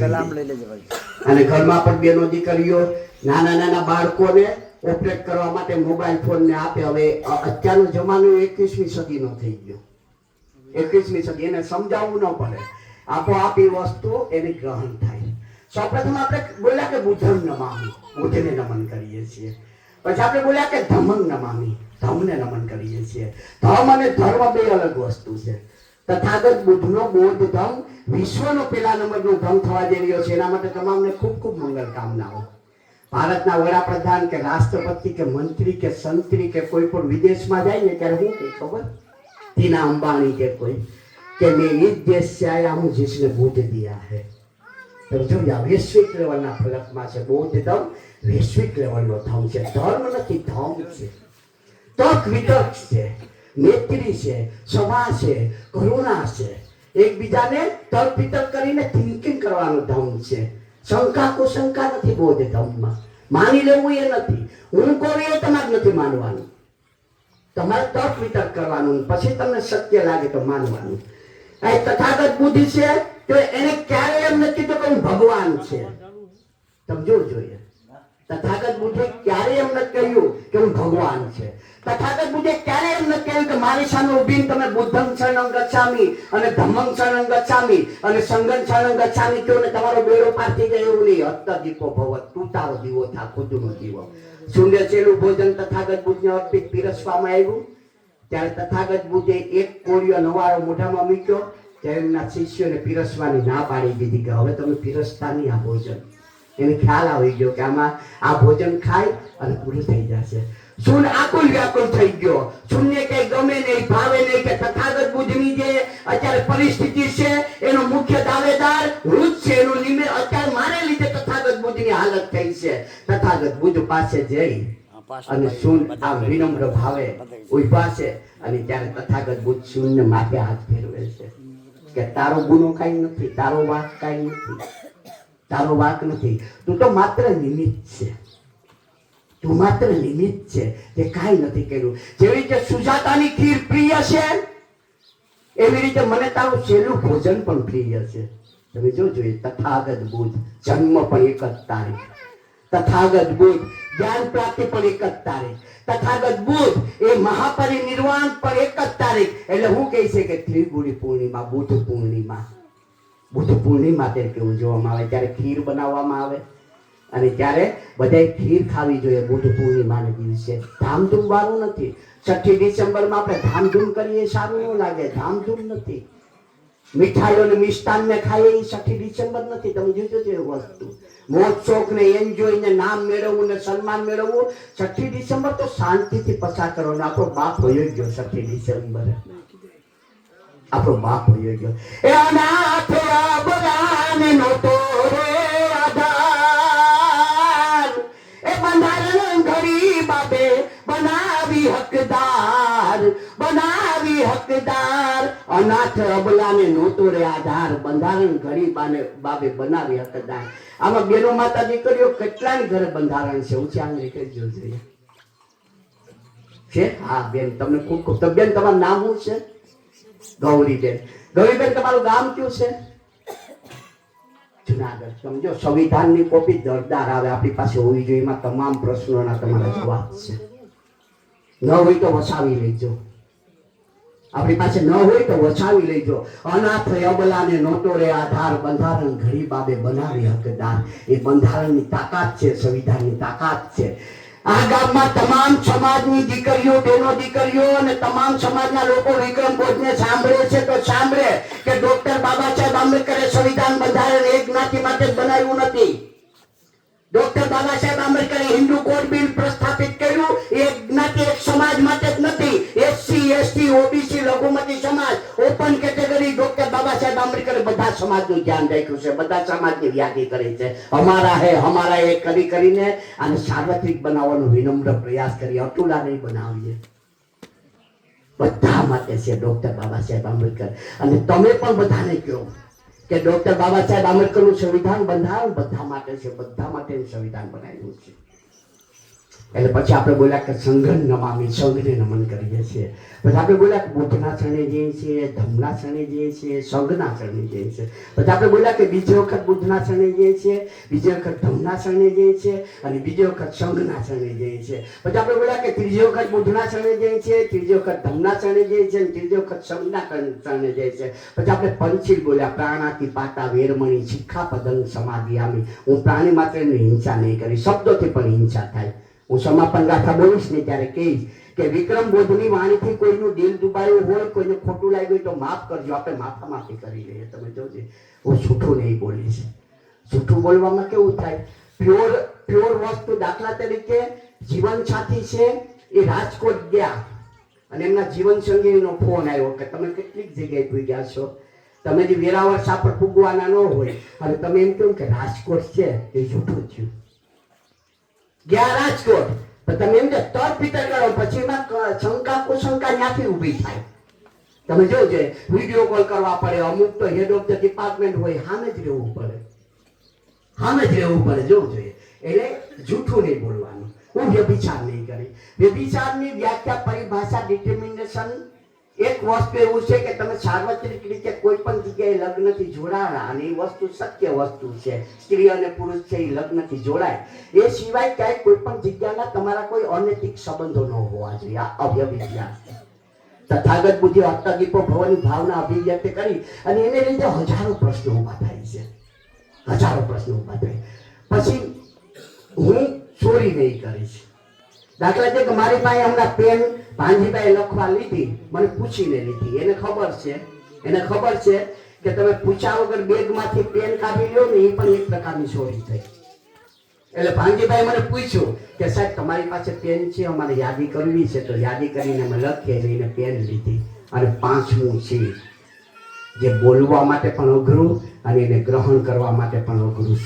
કલામ લઈ અને ઘરમાં પણ બેનો દીકરીઓ, નાના નાના બાળકોને ઓપરેટ કરવા માટે મોબાઈલ ફોન ને આપે. હવે અત્યારનો જમાનો એકવીસમી સદીનો થઈ ગયો. એકવીસમી સદી, એને સમજાવવું ન પડે. આપોઆપ એ વસ્તુ, એને ગ્રહણ થાય. સૌપ્રથમ આપણે બોલ્યા કે બુદ્ધમ નમામી બુધને નમન કરીએ છીએ. પછી આપણે બોલ્યા કે ધમંગ નમામી ધમને નમન કરીએ છીએ. ધમ અને ધર્મ બે અલગ વસ્તુ છે. તથાગત બુદ્ધનો બોધ ધમ વિશ્વનો પેલા નંબરનો ધમ થવા જઈ રહ્યો છે. એના માટે તમામને ખૂબ ખૂબ મંગલ કામનાઓ. ભારતના વડાપ્રધાન કે રાષ્ટ્રપતિ કે મંત્રી કે સંત્રી કે કોઈ પણ વિદેશમાં જાય ને ત્યારે હું કઈ ખબર? તીના અંબાણી કે કોઈ કે મેં એ દેશ હું જીસને બુદ્ધ દિયા હે. સમજો વૈશ્વિક લેવલના ફલકમાં છે બૌદ્ધ ધમ વૈશ્વિક લેવલનો ધમ છે. ધર્મ નથી, ધમ છે. તક વિતર્ક છે. મૈત્રી છે સભા છે, કરુણા છે. એકબીજાને તર્ક કરીને થિંકિંગ કરવાનો ધમ છે. શંકા કુશંકા નથી બોધ ધમમાં. માની લેવું એ નથી. હું કહું એ તમારે નથી માનવાનું. તમારે તર્ક કરવાનું, પછી તમને શક્ય લાગે તો માનવાનું. આ તથાગત બુદ્ધિ છે, તો એને ક્યારે એમ નથી કીધું કે હું ભગવાન છે. સમજવું જોઈએ. તથાગત બુદ્ધિ ક્યારે એમ નથી કહ્યું કે હું ભગવાન છે? તથાગત બુદ્ધે ક્યારે એમ ન કહ્યું કે મારી સામે ઉભીને તમે બુદ્ધમ શરણમ ગચ્છામી અને ધમ્મમ શરણમ ગચ્છામી અને સંગમ શરણમ ગચ્છામી કહો ને તમારો બેડો પાર થઈ જાય એવું નહીં. હત્ત દીપો ભવત તું દીવો થા, ખુદનો દીવો. શૂન્ય ચેલું ભોજન તથાગત બુદ્ધને અર્પિત પીરસવામાં આવ્યું. ત્યારે તથાગત બુદ્ધે એક કોળિયો નવાળો મોઢામાં મૂક્યો. ત્યારે એમના શિષ્યોને પીરસવાની ના પાડી દીધી કે હવે તમે પીરસતા નહીં આ ભોજન. એને ખ્યાલ આવી ગયો કે આમાં આ ભોજન ખાય અને પૂરું થઈ જશે. શૂન્ય આકુલ વ્યાકુલ થઈ ગયો. સુનને કઈ ગમે નહીં ભાવે નહીં કે તથાગત બુદ્ધની જે અત્યારે પરિસ્થિતિ છે એનો મુખ્ય દાવેદાર હું છે એનું નિમે અત્યારે મારે લીધે તથાગત બુદ્ધની હાલત થઈ છે. તથાગત બુદ્ધ પાસે જઈ અને સુન આ વિનમ્ર ભાવે ઊભા છે અને ત્યારે તથાગત બુદ્ધ સુનને માથે હાથ ફેરવે છે કે તારો ગુનો કાઈ નથી તારો વાક કાઈ નથી તારો વાક નથી. તું તો માત્ર નિમિત્ત છે. તું માત્ર નિમિત્ત છે. તે કાંઈ નથી કર્યું. જેવી રીતે સુજાતાની ખીર પ્રિય છે, એવી રીતે મને તારું છેલ્લું ભોજન પણ પ્રિય છે. તમે જોજો એ તથાગત બુદ્ધ, જન્મ પણ એક જ તારીખ. તથાગત બુદ્ધ, જ્ઞાન પ્રાપ્તિ પણ એક જ તારીખ. તથાગત બુદ્ધ, એ મહાપરિનિર્વાણ પણ એક જ તારીખ. એટલે હું કહી છે કે ત્રિગુણી પૂર્ણિમા, બુદ્ધ પૂર્ણિમા. બુદ્ધ પૂર્ણિમા તરીકે ઉજવવામાં આવે, ત્યારે ખીર બનાવવામાં આવે. અને ત્યારે બધાય ખીર ખાવી જોઈએ. બુદ્ધ પૂર્ણિમાને દિવસે ધામધૂમ વાળું નથી. છઠ્ઠી ડિસેમ્બરમાં આપણે ધામધૂમ કરીએ. સારું ન લાગે. ધામધૂમ નથી. મીઠાઈઓ ને મિષ્ટાન ને ખાઈએ એ છઠ્ઠી ડિસેમ્બર નથી. તમે જોજો છો વસ્તુ. મોજ ને એન્જોય ને નામ મેળવવું ને સન્માન મેળવવું. છઠ્ઠી ડિસેમ્બર તો શાંતિથી પસાર કરવાનો. આપણો બાપ હોય ગયો છઠ્ઠી ડિસેમ્બર. આપણો બાપ હોય ગયો. એ અનાથ અબલાને નહોતો અનાથ અબલાને નહોતો રે આધાર બંધારણ ઘડી બાને બાપે બનાવી હકદાર આમાં બેનો માતા દીકરીઓ કેટલાય ઘરે બંધારણ છે? ઊંચી આંગળી જોઈએ છે? હા, બેન, તમને ખૂબ ખૂબ. તો બેન, તમારું નામ શું છે? ગૌરીબેન. ગૌરીબેન, તમારું ગામ કયું છે? જુનાગઢ. સમજો સંવિધાનની કોપી દરદાર આવે, આપણી પાસે હોવી જોઈએ. એમાં તમામ પ્રશ્નોના તમારા જવાબ છે. ન હોય તો વસાવી લેજો. આપણી પાસે ન હોય તો વછાવી લેજો. અનાથ, અબલાને નોટો રે આધાર બંધારણ ઘડી બાબે બનાવી હકદાર. એ બંધારણની તાકાત છે, સંવિધાનની તાકાત છે. આ ગામમાં તમામ સમાજની દીકરીઓ બહેનો દીકરીઓ અને તમામ સમાજના લોકો વિક્રમ ભોજને સાંભળે છે તો સાંભળે કે ડોક્ટર બાબા સાહેબ આંબેડકરે સંવિધાન બંધારણ એક જ્ઞાતિ માટે બનાવ્યું નથી. Doctor Baba Saheb આંબેડકરે Hindu code bill પ્રસ્થાપિત કર્યું. એક જ્ઞાતિ એક સમાજ માટે જ નથી. એસસી, એસટી, ઓબીસી લઘુમતી સમાજ open category doctor Baba Saheb આંબેડકરે બધા સમાજનું ધ્યાન રાખ્યું છે, બધા સમાજની વ્યાધિ કરી છે. અમારા હે, અમારા એ કરી કરીને આને સાર્વત્રિક બનાવવાનો વિનમ્ર પ્રયાસ કરી, અતુલા નહીં બનાવીએ. બધા માટે છે ડોક્ટર બાબા સાહેબ આંબેડકર. અને તમે પણ બધાને કહો કે ડોક્ટર બાબા સાહેબ આંબેડકરનું સંવિધાન બંધારણ બધા માટે છે, બધા માટે સંવિધાન બનાવ્યું છે. એટલે પછી આપણે બોલ્યા કે સંઘન નમામી, સંઘને નમન કરીએ છીએ. પછી આપણે બોલ્યા કે બુદ્ધના શરણે જઈએ છીએ, ધમના શરણે જઈએ છીએ, સંઘના શરણે જઈએ છીએ. પછી આપણે બોલ્યા કે બીજી વખત બુદ્ધના શરણે જઈએ છીએ, બીજી વખત ધમના શરણે જઈએ છીએ અને બીજી વખત સંઘના શરણે જઈએ છીએ. પછી આપણે બોલ્યા કે ત્રીજી વખત બુદ્ધના શરણે જઈએ છીએ, ત્રીજી વખત ધમના શરણે જઈએ છીએ અને ત્રીજી વખત સંઘના શરણે જઈએ છીએ. પછી આપણે પંચીલ બોલ્યા પ્રાણાથી પાતા વેરમણી શિખા પદંગ સમાધિ આમી. હું પ્રાણી માત્રની હિંસા નહીં કરી, શબ્દોથી પણ હિંસા થાય. હું સમાપન ગાથા બોલીશ ને ત્યારે કહીશ કે વિક્રમ બોધની વાણીથી કોઈનું દિલ દુબાયું હોય, કોઈને ખોટું લાગ્યું હોય તો માફ કરજો. આપણે માફા માફી કરી લઈએ. તમે જોજે. હું જૂઠું નહીં બોલીશ. જૂઠું બોલવામાં કેવું થાય? પ્યોર પ્યોર વસ્તુ દાખલા તરીકે જીવન સાથી છે, એ રાજકોટ ગયા. અને એમના જીવન સંગીનો ફોન આવ્યો કે તમે કેટલીક જગ્યાએ પૂગ્યા છો? તમે જે વેરાવળ સાપર ફૂગવાના ન હોય, અને તમે એમ કહો કે રાજકોટ છે, એ જૂઠું થયું. ગયા રાજકોટ. તો તમે એમ કે તર પીતર કરો, પછી એમાં શંકા, કુશંકા ત્યાંથી ઊભી થાય. તમે જોજો વીડિયો કોલ કરવા પડે, અમુક તો હેડ ઓફ ધ ડિપાર્ટમેન્ટ હોય સામે જ રહેવું પડે. સામે જ રહેવું પડે જોવું જોઈએ એટલે જૂઠું નહીં બોલવાનું. હું વ્યભિચાર નહીં કરી. વ્યભિચારની વ્યાખ્યા પરિભાષા ડિટર્મિનેશન એક વસ્તુ એવું છે કે તમે સાર્વત્રિક રીતે કોઈ પણ જગ્યાએ લગ્નથી જોડાણા અને એ વસ્તુ સત્ય વસ્તુ છે. સ્ત્રી અને પુરુષ છે, એ લગ્નથી જોડાય. એ સિવાય ક્યાંય કોઈ પણ જગ્યાના તમારા કોઈ અનૈતિક સંબંધો ન હોવા જોઈએ. આ અવ્યભિચાર તથાગત બુદ્ધિ અષ્ટદીપો ભવની ભાવના અભિવ્યક્ત કરી અને એને લીધે હજારો પ્રશ્નો ઊભા થાય છે. હજારો પ્રશ્નો ઊભા થાય. પછી હું ચોરી નહીં કરીશ. દાખલા તરીકે મારી પાસે હમણાં પેન ભાંજીભાઈ લખવા લીધી, મને પૂછીને લીધી. એને ખબર છે, એને ખબર છે કે તમે પૂછ્યા વગર બેગમાંથી પેન કાઢી લો ને એ પણ એક પ્રકારની ચોરી થઈ. એટલે ભાંજીભાઈ મને પૂછ્યું કે સાહેબ, તમારી પાસે પેન છે, અમારે યાદી કરવી છે, તો યાદી કરીને અમે લખીએ એટલે પેન લીધી. અને પાંચમું છે, જે બોલવા માટે પણ અઘરું અને એને ગ્રહણ કરવા માટે પણ અઘરું. શું